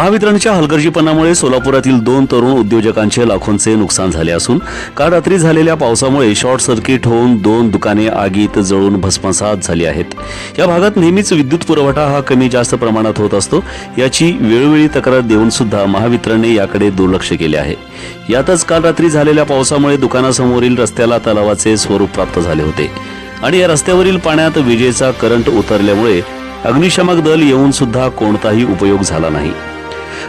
महावितरणच्या हलगर्जीपणामुळे सोलापुरातील दोन तरुण उद्योजकांचे लाखोंचे नुकसान झाले असून काल रात्री झालेल्या पावसामुळे शॉर्ट सर्किट होऊन दोन दुकाने आगीत जळून भस्मसात झाली आहेत. या भागात नेहमीच विद्युत पुरवठा हा कमी जास्त प्रमाणात होत असतो याची वेळोवेळी तक्रार देऊन सुद्धा महावितरणने याकडे दुर्लक्ष केले आहे. यातच काल रात्री झालेल्या पावसामुळे दुकानासमोरील रस्त्याला तलावाचे स्वरूप प्राप्त झाले होते. आणि या रस्त्यावरील पाण्यात विजेचा करंट उतरल्यामुळे अग्निशमक दल येऊन सुद्धा कोणताही उपयोग झाला नाही.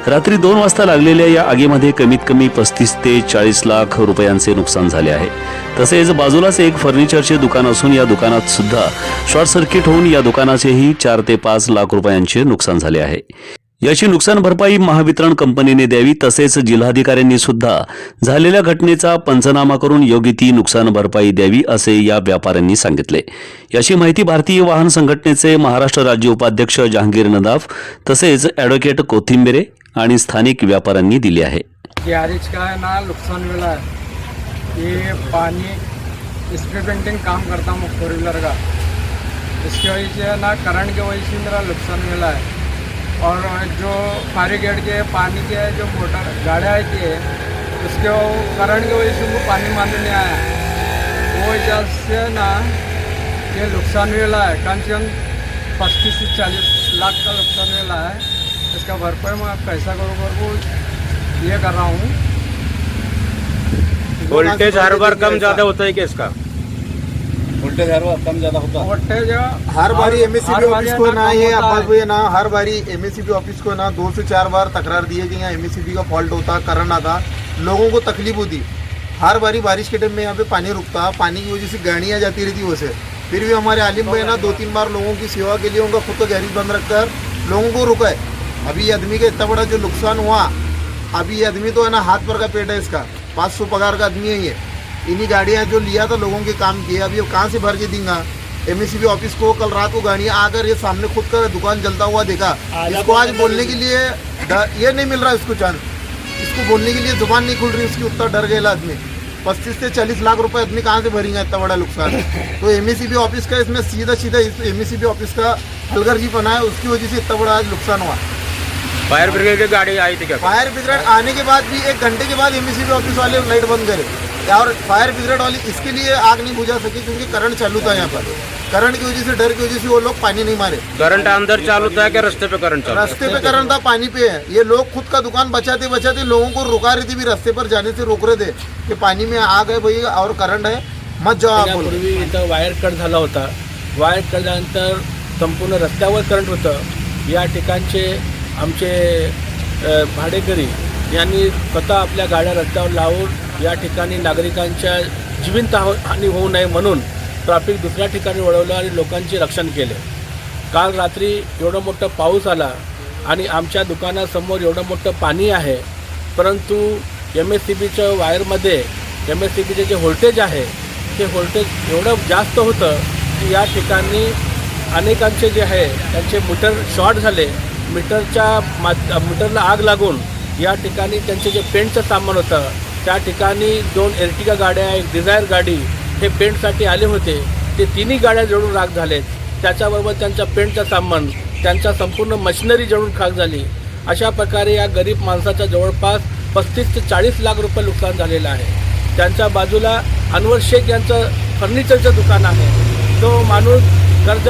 रात्री दोन वाजता लागलेल्या या आगीमध्ये कमीत कमी पस्तीस ते चाळीस लाख रुपयांचे नुकसान झाले आहे. तसेच बाजूलाच एक फर्निचरचे दुकान असून या दुकानात सुद्धा शॉर्ट सर्किट होऊन या दुकानाचेही चार ते पाच लाख रुपयांचे नुकसान झाले आहे. याची नुकसान भरपाई महावितरण कंपनीने द्यावी तसेच जिल्हाधिकाऱ्यांनी सुद्धा झालेल्या घटनेचा पंचनामा करून योग्य ती नुकसान भरपाई द्यावी असे या व्यापाऱ्यांनी सांगितले. याची माहिती भारतीय वाहन संघटनेचे महाराष्ट्र राज्य उपाध्यक्ष जहांगीर नदाफ तसेच ॲडव्होकेट कोथिंबेरे आणि स्थानिक व्यापाऱ्यांनी दिली आहे. गॅरेज का है ना नुकसान मिला है ये पानी स्प्रे पेंटिंग काम करता हूँ फोर व्हीलर का इसकी वजह से है ना करंट की वजह से मेरा नुकसान मिला है और जो फायर ब्रिगेड के पानी के जो मोटर गाड़ियाँ आती है उसके करंट की वजह से उनको पानी मालूम नहीं आया वो वजह से ना ये नुकसान मिला है कम से कम पच्चीस से चालीस लाख का नुकसान मिला है इसका भरपाई मैं पैसा करोड़ को ये कर रहा हूँ। वोल्टेज हर बार कम ज़्यादा होता है क्या इसका? वोल्टेज हर बार कम ज़्यादा होता वोल्टेज हर बारी बारी ऑफ़िस को ना ये अब्बास ना हर बारी एमएससीबी ऑफ़िस को ना दो से चार बार तकरार दिए कि यहाँ एमएससीबी का फॉल्ट होता करंट आता लोगों को तकलीफ़ होती। हर बारी बारिश के टाइम में यहाँ पे पानी रुकता पानी की वजह से गाड़ियाँ जाती रहती वैसे। फिर भी हमारे आलिम भाई ना दो तीन बार लोगों की सेवा के लिए उनका खुद का गैरेज बंद रखकर लोगों को रुका है। अभी ये आदमी का इतना बड़ा जो नुकसान हुआ अभी ये आदमी तो है ना हाथ पर का पेट है इसका पाँच सौ पगार का आदमी है ये। इन्हीं गाड़ियाँ जो लिया था लोगों के काम किए अभी वो कहाँ से भर के देंगे? एम ऑफ़िस को कल रात को गाड़ियाँ आकर ये सामने खुद का दुकान जलता हुआ देखा। इसको आज बोलने के लिए ये नहीं मिल रहा इसको चांस इसको बोलने के लिए ज़ुबान नहीं खुल रही उसकी उतना डर गया आदमी पच्चीस से चालीस लाख रुपए आदमी कहाँ से भरेंगे इतना बड़ा नुकसान? तो एम ऑफ़िस का इसमें सीधा सीधा इस एम ऑफ़िस का हलगर्जी बना है उसकी वजह से इतना बड़ा आज नुकसान हुआ। फायर ब्रिगेड की गाड़ी आई थी क्या? फायर ब्रिगेड आने के बाद भी एक घंटे के बाद एमएससीबी ऑफिस वाले लाइट बंद करे। और फायर ब्रिगेड वाले इसके लिए आग नहीं बुझा सके क्योंकि करंट चालू था यहाँ पर। करंट की वजह से डर की वजह से वो लोग पानी नहीं मारे। करंट अंदर चालू था क्या रास्ते पे करंट चालू रास्ते पे करंट था पानी पे है। ये लोग खुद का दुकान बचाते बचाते लोगों को रुका रहे थे भी रास्ते पर जाने से रोक रहे थे कि पानी में आग है भाई और करंट है। मत जाओ आप इथं वायर कट झाला होता. वायर कट झाल्यानंतर संपूर्ण रस्त्यावर करंट होतं. या ठिकाणचे आमचे भाडेकरी यांनी स्वतः आपल्या गाड्या रस्त्यावर लावून या ठिकाणी नागरिकांच्या जीवित हानी होऊ नये म्हणून ट्रॅफिक दुसऱ्या ठिकाणी वळवलं आणि लोकांचे रक्षण केले. काल रात्री एवढं मोठं पाऊस आला आणि आमच्या दुकानासमोर एवढं मोठं पाणी आहे परंतु एम एस सी बीच्या वायरमध्ये एम एस सी बीचे जे व्होल्टेज आहे ते व्होल्टेज एवढं जास्त होतं की या ठिकाणी अनेकांचे जे आहे त्यांचे मीटर शॉर्ट झाले मीटरच्या मा मीटरला आग लागून या ठिकाणी त्यांचे जे पेंटचं सामान होतं त्या ठिकाणी दोन एर्टिगा गाड्या एक डिझायर गाडी हे पेंटसाठी आले होते. ते तिन्ही गाड्या जळून राग झालेत. त्याच्याबरोबर त्यांच्या पेंटचं सामान त्यांच्या संपूर्ण मशिनरी जळून खाक झाली. अशा प्रकारे या गरीब माणसाचा जवळपास पस्तीस ते चाळीस लाख रुपये नुकसान झालेलं आहे. त्यांच्या बाजूला अनवर शेख यांचं फर्निचरचं दुकान आहे. तो माणूस कर्ज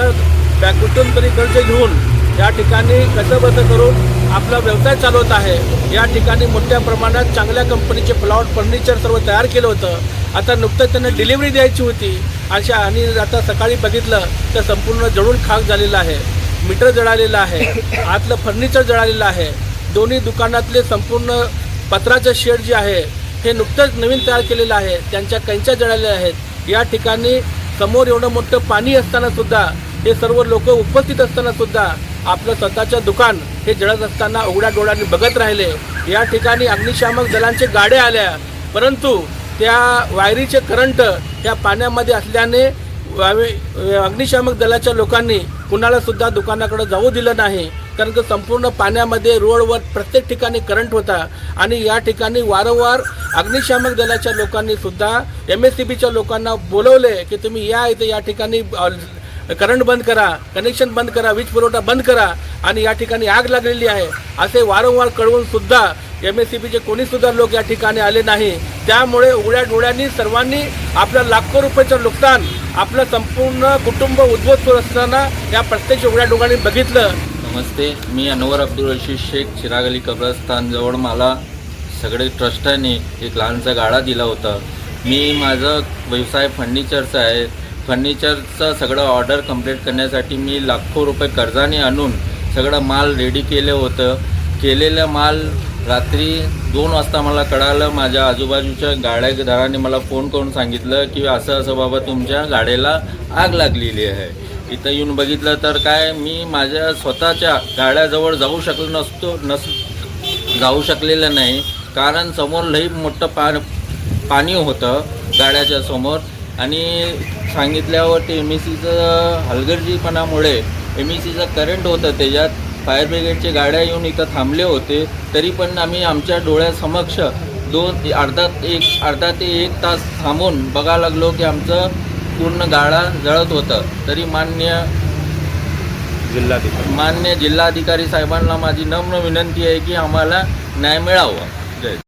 बॅ- तरी कर्ज घेऊन या ठिकाणी कसं करून आपला व्यवसाय चालवत आहे. या ठिकाणी मोठ्या प्रमाणात चांगल्या कंपनीचे प्लॉट फर्निचर सर्व तयार केलं होतं. आता नुकतंच त्यांना डिलिव्हरी द्यायची होती. अशा आणि आता सकाळी बघितलं तर संपूर्ण जळून खाक झालेलं आहे. मीटर जळालेलं आहे. आतलं फर्निचर जळालेलं आहे. दोन्ही दुकानातले संपूर्ण पत्राचं शेड जे आहे हे नुकतंच नवीन तयार केलेलं आहे. त्यांच्या कैंच्या जळालेल्या आहेत. या ठिकाणी समोर एवढं मोठं पाणी असताना सुद्धा हे सर्व लोक उपस्थित असताना सुद्धा आपलं स्वतःचं दुकान हे जळत असताना उघड्या डोळ्यांनी बघत राहिले. या ठिकाणी अग्निशामक दलांचे गाड्या आल्या. परंतु त्या वायरीचे करंट या पाण्यामध्ये असल्याने अग्निशामक दलाच्या लोकांनी कुणाला सुद्धा दुकानाकडे जाऊ दिलं नाही. कारण की संपूर्ण पाण्यामध्ये रोडवर प्रत्येक ठिकाणी करंट होता. आणि या ठिकाणी वारंवार अग्निशामक दलाच्या लोकांनी सुद्धा एम एस सी बीच्या लोकांना बोलवले की तुम्ही या इथे या ठिकाणी करंट बंद करा कनेक्शन बंद करा वीज पुरवठा बंद करा आणि या ठिकाणी आग लागलेली आहे. असे वारंवार कळवून सुद्धा एम एस सी बीचे कोणीसुद्धा लोक या ठिकाणी आले नाही. त्यामुळे उघड्या डोळ्यांनी सर्वांनी आपलं लाखो रुपयाचं नुकसान आपलं संपूर्ण कुटुंब उद्ध्वस्त असताना या प्रत्यक्ष उघड्या डोळ्यांनी बघितलं. नमस्ते मी अनवर अब्दुल रशीद शेख चिराग अली कब्रस्तानजवळ मला सगळे ट्रस्टाने एक लहानसा गाडा दिला होता. मी माझं व्यवसाय फर्निचरचा आहे फर्निचरचं सगळं ऑर्डर कंप्लीट करण्यासाठी मी लाखो रुपये कर्जाने आणून सगळं माल रेडी केलं होतं. केलेलं माल रात्री दोन वाजता मला कळालं माझ्या आजूबाजूच्या गाड्यादाराने मला फोन करून सांगितलं की असं असं बाबा तुमच्या गाड्याला आग लागलेली आहे. इथं येऊन बघितलं तर काय मी माझ्या स्वतःच्या गाड्याजवळ जाऊ शकलो नसतो नस जाऊ शकलेलं नाही. कारण समोर लई मोठं पा पाणी होतं गाड्याच्या समोर. आणि सांगितल्यावर ते एम एस सीचं हलगर्जीपणामुळे एम एस सीचं करंट होतं त्याच्यात फायर ब्रिगेडचे गाड्या येऊन इथं थांबले होते तरी पण आम्ही आमच्या डोळ्यासमक्ष दोन अर्धा एक अर्धा ते एक तास थांबून बघायला लागलो की आमचं पूर्ण गाडा जळत होतं. तरी मान्य जिल्हाधिकारी. मान्य जिल्हाधिकारी साहेबांना माझी नम्र विनंती आहे की आम्हाला न्याय मिळावा.